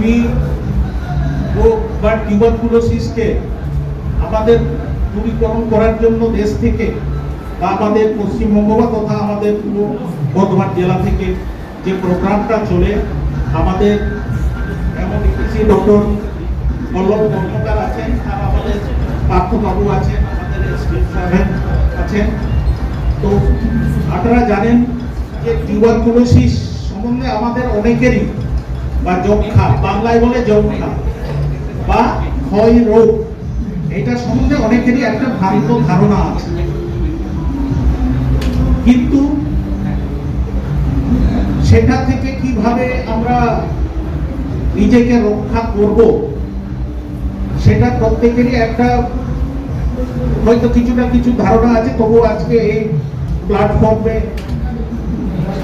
TB রোগ বা টিউবারকুলোসিসকে আমাদের দূরীকরণ করার জন্য দেশ থেকে বা আমাদের পশ্চিমবঙ্গ বা তথা আমাদের পুরো বর্ধমান জেলা থেকে যে প্রোগ্রামটা চলে, আমাদের এমন কিছু ডক্টর পল্লব কর্মকার আছেন, আর আমাদের পার্থবাবু আছেন, আমাদের আছেন। তো আপনারা জানেন যে টিউবারকুলোসিস সম্বন্ধে আমাদের অনেকেরই বা যক্ষা বাংলায় বলে যক্ষা বা ক্ষয় রোগ। এটা সম্বন্ধে অনেকেরই একটা ভ্রান্ত ধারণা আছে। কিন্তু সেটা থেকে কীভাবে আমরা নিজেকে রক্ষা করব, সেটা প্রত্যেকেরই একটা হয়তো কিছুটা কিছু ধারণা আছে। তবু আজকে এই প্ল্যাটফর্মে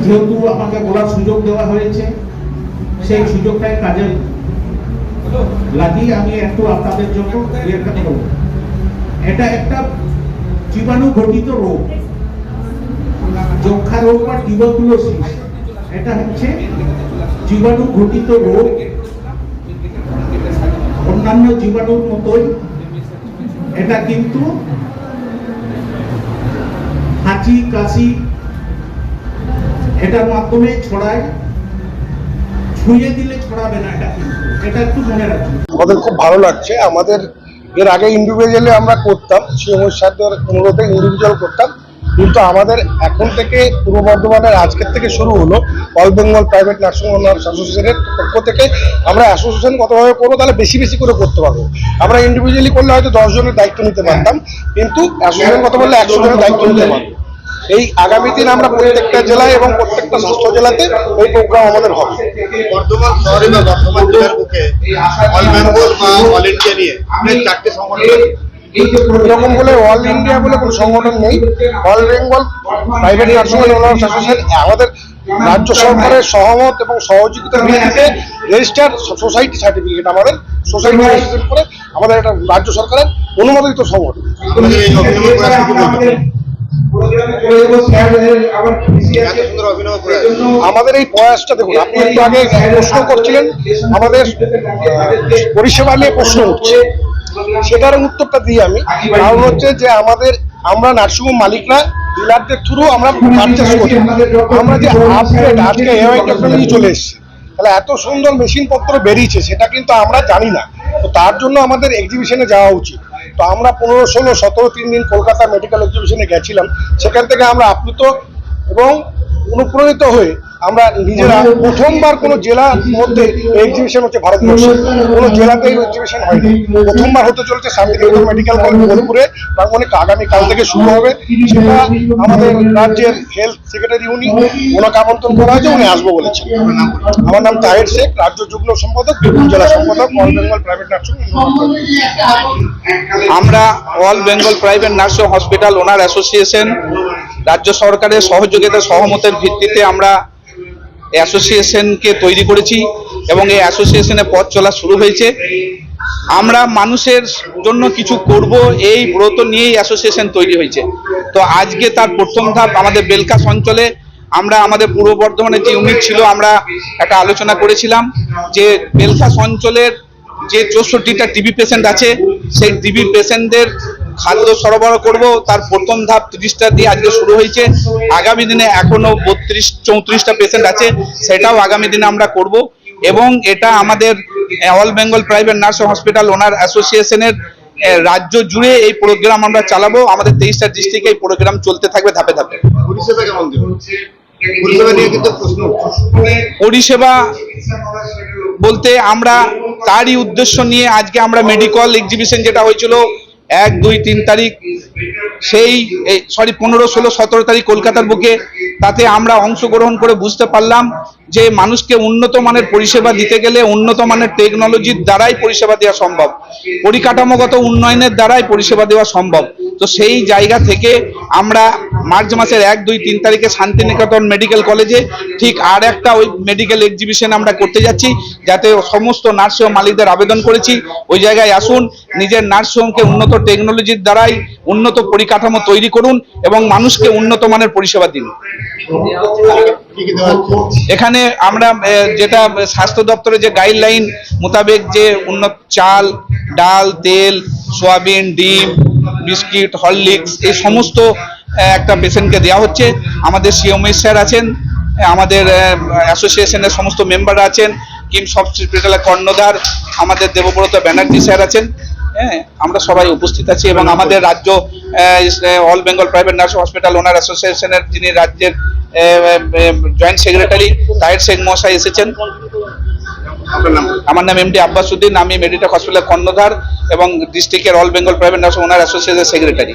যেহেতু আমাকে বলার সুযোগ দেওয়া হয়েছে সেই সুযোগটাই কাজে লাগিয়ে আমি একটু আপনাদের জন্য এটা একটা জীবাণু ঘটিত রোগ। যক্ষা রোগ বা এটা হচ্ছে জীবাণু ঘটিত রোগ। অন্যান্য জীবাণুর মতোই। এটা কিন্তু হাঁচি, কাশি, এটার মাধ্যমে ছড়ায়। ছুঁয়ে দিলে ছড়াবে না, এটা এটা একটু মনে রাখবেন। আমাদের খুব ভালো লাগছে। আমাদের এর আগে ইন্ডিভিজুয়ালি আমরা করতাম সিএমওর সাথে অনুরোধে ইন্ডিভিজুয়াল করতাম। কিন্তু আমাদের এখন থেকে পূর্ব বর্ধমানের আজকের থেকে শুরু হলো, all Bengal private nursing owners অ্যাসোসিয়েশনের পক্ষ থেকে আমরা অ্যাসোসিয়েশন কতভাবে করব, তাহলে বেশি বেশি করে করতে পারব। আমরা ইন্ডিভিজুয়ালি করলে হয়তো দশ জনের দায়িত্ব নিতে পারতাম, কিন্তু অ্যাসোসিয়েশন কত বললে একশো জনের দায়িত্ব নিতে পারব। এই আগামী দিন আমরা প্রত্যেকটা জেলায় এবং প্রত্যেকটা স্বাস্থ্য জেলাতে এই প্রোগ্রাম আমাদের হবে। বর্ধমান শহরে বা বর্ধমান জেলার বুকে অল বেঙ্গল বা অল ইন্ডিয়া নিয়ে চারটে সংগঠন। এরকম বলে অল ইন্ডিয়া বলে কোনো সংগঠন নেই। All Bengal private nursing owners association আমাদের রাজ্য সরকারের সহমত এবং সহযোগিতার ভিত্তিতে রেজিস্টার সোসাইটি সার্টিফিকেট আমাদের সোসাইটি করে আমাদের একটা রাজ্য সরকারের অনুমোদিত সংগঠন। আমাদের এই প্রয়াসটা দেখুন, আপনি একটু আগে প্রশ্ন করছিলেন, আমাদের পরিষেবা নিয়ে প্রশ্ন উঠছে। সেটার উত্তরটা দিই আমি। কারণ হচ্ছে যে আমাদের, আমরা নার্সিংহোম মালিকরা ডিলারদের থ্রু আমরা করি। আমরা যে আপগ্রেড আজকে এআই টেকনোলজি চলে এসেছে। তাহলে এত সুন্দর মেশিনপত্র বেরিয়েছে, সেটা কিন্তু আমরা জানি না। তো তার জন্য আমাদের এক্সিবিশনে যাওয়া উচিত। তো আমরা পনেরো, ষোলো, সতেরো, তিন দিন কলকাতা মেডিকেল এক্সিবিশনে গেছিলাম। সেখান থেকে আমরা আপ্লুত এবং অনুপ্রাণিত হয়ে আমরা নিজেরা প্রথমবার কোনো জেলার মধ্যে এক্সিবিশন হচ্ছে ভারতবর্ষে। কোনো জেলাতে এক্সিবিশন হয়নি। প্রথমবার হতে চলেছে শান্তিনিকেতন মেডিকেল কলেজ বোলপুরে তার আগামী কাল থেকে শুরু হবে। সেটা আমাদের রাজ্যের হেলথ সেক্রেটারি উনি ওনাকে আমন্ত্রণ করা হয়েছে, উনি আসব বলেছেন। আমার নাম তাহের শেখ, রাজ্য যুগ্ম সম্পাদক, জেলা সম্পাদক অল বেঙ্গল প্রাইভেট নার্সিং আমরা all Bengal private nursing hospital owner association রাজ্য সরকারের সহযোগিতা সহমতের ভিত্তিতে আমরা অ্যাসোসিয়েশনকে তৈরি করেছি এবং এই অ্যাসোসিয়েশনে পথ চলা শুরু হয়েছে। আমরা মানুষের জন্য কিছু করব, এই ব্রত নিয়েই অ্যাসোসিয়েশন তৈরি হয়েছে। তো আজকে তার প্রথম ধাপ আমাদের বেলকাস অঞ্চলে, আমরা আমাদের পূর্ব বর্ধমানের যে ইউনিট ছিল, আমরা একটা আলোচনা করেছিলাম যে বেলকাস অঞ্চলের যে চৌষট্টিটা টিবি পেশেন্ট আছে, সেই টিবি পেশেন্টদের খাদ্য সরবরাহ করব। তার প্রথম ধাপ তিরিশটা দিয়ে আজকে শুরু হয়েছে। আগামী দিনে এখনও বত্রিশ চৌত্রিশটা পেশেন্ট আছে সেটাও আগামী দিনে আমরা করব। এবং এটা আমাদের all Bengal private nurse hospital owner অ্যাসোসিয়েশনের রাজ্য জুড়ে এই প্রোগ্রাম আমরা চালাবো। আমাদের তেইশটা ডিস্ট্রিক্টে এই প্রোগ্রাম চলতে থাকবে ধাপে ধাপে। পরিষেবা বলতে আমরা তারই উদ্দেশ্য নিয়ে আজকে আমরা মেডিকেল এক্সিবিশন যেটা হয়েছিল এক, দুই, তিন তারিখ সেই সরি পনেরো, ষোলো, সতেরো তারিখ কলকাতার বুকে তাতে আমরা অংশগ্রহণ করে বুঝতে পারলাম যে মানুষকে উন্নত মানের পরিষেবা দিতে গেলে উন্নত মানের টেকনোলজির দ্বারাই পরিষেবা দেওয়া সম্ভব। পরিকাঠামোগত উন্নয়নের দ্বারাই পরিষেবা দেওয়া সম্ভব। তো সেই জায়গা থেকে আমরা মার্চ মাসের এক, দুই, তিন তারিখে শান্তিনিকেতন মেডিকেল কলেজে ঠিক আর একটা ওই মেডিকেল এক্সিবিশন আমরা করতে যাচ্ছি, যাতে সমস্ত নার্সিংহোম মালিকদের আবেদন করেছি। ওই জায়গায় আসুন, নিজের নার্সিংহোমকে উন্নত টেকনোলজির দ্বারাই উন্নত পরিকাঠামো তৈরি করুন এবং মানুষকে উন্নত মানের পরিষেবা দিন। এখানে আমরা যেটা স্বাস্থ্য দপ্তরের যে গাইডলাইন মোতাবেক যে উন্নত চাল, ডাল, তেল, সোয়াবিন, ডিম, বিস্কিট, হরলিক্স এই সমস্ত একটা পেশেন্টকে দেওয়া হচ্ছে। আমাদের সিওমএস স্যার আছেন আমাদের অ্যাসোসিয়েশনের সমস্ত মেম্বার আছেন কিমস হসপিটালের কর্ণধার আমাদের দেবব্রত ব্যানার্জি স্যার আছেন। হ্যাঁ আমরা সবাই উপস্থিত আছি এবং আমাদের রাজ্য all Bengal private nurse hospital owner অ্যাসোসিয়েশনের যিনি রাজ্যের জয়েন্ট সেক্রেটারি তাহের শেখ মশাই এসেছেন। নাম? আমার নাম এমডি আব্বাসুদ্দিন আমি মেডিটেক হসপিটালের কর্ণধার এবং ডিস্ট্রিক্টের all Bengal private nurse owner অ্যাসোসিয়েশনের সেক্রেটারি।